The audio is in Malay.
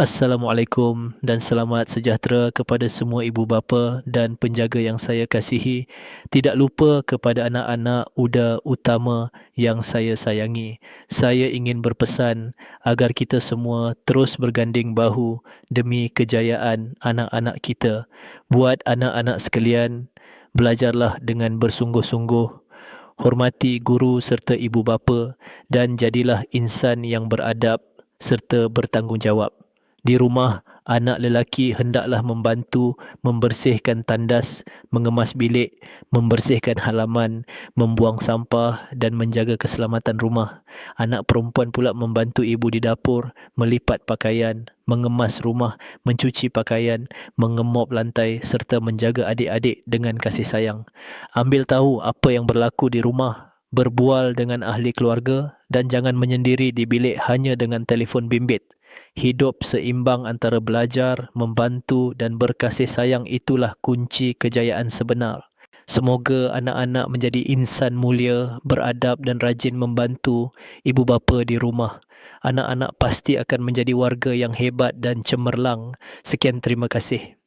Assalamualaikum dan selamat sejahtera kepada semua ibu bapa dan penjaga yang saya kasihi. Tidak lupa kepada anak-anak uda utama yang saya sayangi. Saya ingin berpesan agar kita semua terus berganding bahu demi kejayaan anak-anak kita. Buat anak-anak sekalian, belajarlah dengan bersungguh-sungguh. Hormati guru serta ibu bapa dan jadilah insan yang beradab serta bertanggungjawab. Di rumah, anak lelaki hendaklah membantu membersihkan tandas, mengemas bilik, membersihkan halaman, membuang sampah dan menjaga keselamatan rumah. Anak perempuan pula membantu ibu di dapur, melipat pakaian, mengemas rumah, mencuci pakaian, mengemop lantai serta menjaga adik-adik dengan kasih sayang. Ambil tahu apa yang berlaku di rumah, berbual dengan ahli keluarga dan jangan menyendiri di bilik hanya dengan telefon bimbit. Hidup seimbang antara belajar, membantu dan berkasih sayang itulah kunci kejayaan sebenar. Semoga anak-anak menjadi insan mulia, beradab dan rajin membantu ibu bapa di rumah. Anak-anak pasti akan menjadi warga yang hebat dan cemerlang. Sekian terima kasih.